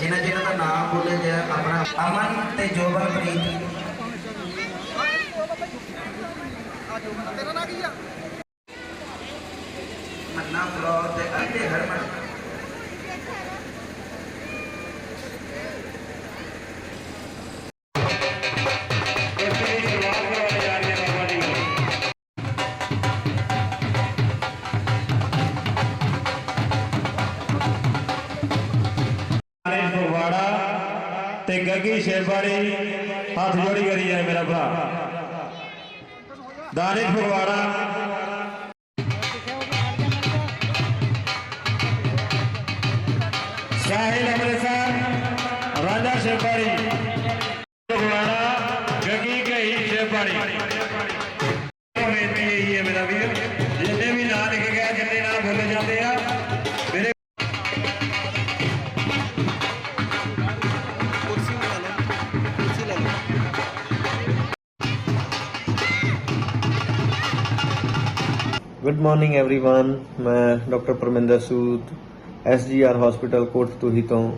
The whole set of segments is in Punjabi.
ਜਿਨ੍ਹਾਂ ਜਿਨ੍ਹਾਂ ਦਾ ਨਾਮ ਬੋਲੇ ਗਿਆ ਆਪਣਾ ਅਮਨ ਤੇ ਜੋਬਨਪ੍ਰੀਤ ਮੰਨਾ ਫਲੋਰ ਤੇ ਅੰਡੇ ਹਰਮਨ ਤੇ ਗੱਗੀ ਸ਼ੇਰਵਾੜੀ ਹੱਥ ਜੋੜੀ ਕਰੀ ਜਾਏ ਮੇਰਾ ਭਰਾ। ਦਾਨਿਸ਼ ਫਗਵਾੜਾ। ਸਾਹਿਲ ਅੰਮ੍ਰਿਤਸਰ, ਰਾਜਾ ਸ਼ੇਰਵਾੜੀ ਫਗਵਾੜਾ ਗੱਗੀ ਕਹੀ ਸ਼ੇਰਵਾੜੀ ਬੇਨਤੀ ਇਹੀ ਮੇਰਾ ਵੀਰ। ਜਿੰਨੇ ਵੀ ਨਾਂ ਲਿਖੇ ਗਏ ਜਿੰਨੇ ਨਾਂ ਬੋਲੇ ਜਾਂਦੇ ਆ ਗੁੱਡ ਮਾਰਨਿੰਗ एवरीवन ਮੈਂ doctor Parminder Sood SGR hospital ਕੋਟਤੂਹੀ ਤੋਂ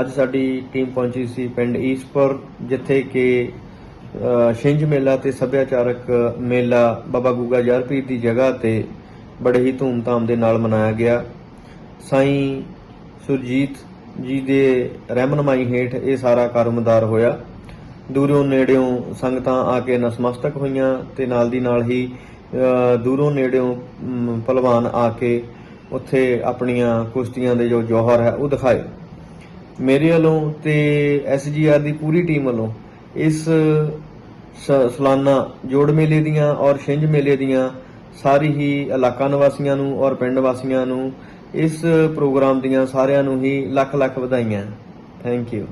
ਅੱਜ ਸਾਡੀ ਟੀਮ ਪਹੁੰਚੀ ਸੀ ਪਿੰਡ ਈਸਪੁਰ ਜਿੱਥੇ ਕਿ ਅ, ਛਿੰਝ ਮੇਲਾ ਤੇ ਸੱਭਿਆਚਾਰਕ ਮੇਲਾ ਬਾਬਾ ਗੁੱਗਾ ਜਰਪੀਰ ਦੀ ਜਗ੍ਹਾ ਤੇ ਬੜੇ ਹੀ ਧੂਮਧਾਮ ਦੇ ਨਾਲ ਮਨਾਇਆ ਗਿਆ ਸਾਈਂ ਸੁਰਜੀਤ ਜੀ ਦੇ ਰਹਿਮਨਮਾਈ ਹੇਠ ਇਹ ਸਾਰਾ ਕਾਰਮਦਾਰ ਹੋਇਆ ਦੂਰੋਂ ਨੇੜਿਓਂ ਸੰਗਤਾਂ ਆ ਕੇ ਨਸਮਸਤਕ ਹੋਈਆਂ ਤੇ ਨਾਲ ਦੀ ਨਾਲ ਹੀ ਅ, ਦੂਰੋਂ ਨੇੜਿਓਂ ਮ, ਭਲਵਾਨ ਆ ਕੇ ਉੱਥੇ ਆਪਣੀਆਂ ਕੁਸ਼ਤੀਆਂ ਦੇ ਜੋ ਜੌਹਰ ਹੈ ਉਹ ਦਿਖਾਏ। ਮੇਰੇ ਵੱਲੋਂ ਤੇ ਐਸਜੀਆਰ ਦੀ ਪੂਰੀ ਟੀਮ ਵੱਲੋਂ ਇਸ ਸਲਾਨਾ ਜੋੜ ਮੇਲੇ ਦੀਆਂ ਔਰ ਛਿੰਝ ਮੇਲੇ ਦੀਆਂ ਸਾਰੀ ਹੀ ਇਲਾਕਾ ਨਿਵਾਸੀਆਂ ਨੂੰ ਔਰ ਪਿੰਡ ਵਾਸੀਆਂ ਨੂੰ ਇਸ ਪ੍ਰੋਗਰਾਮ ਦੀਆਂ ਸਾਰਿਆਂ ਨੂੰ ਹੀ ਲੱਖ ਲੱਖ ਵਧਾਈਆਂ। Thank you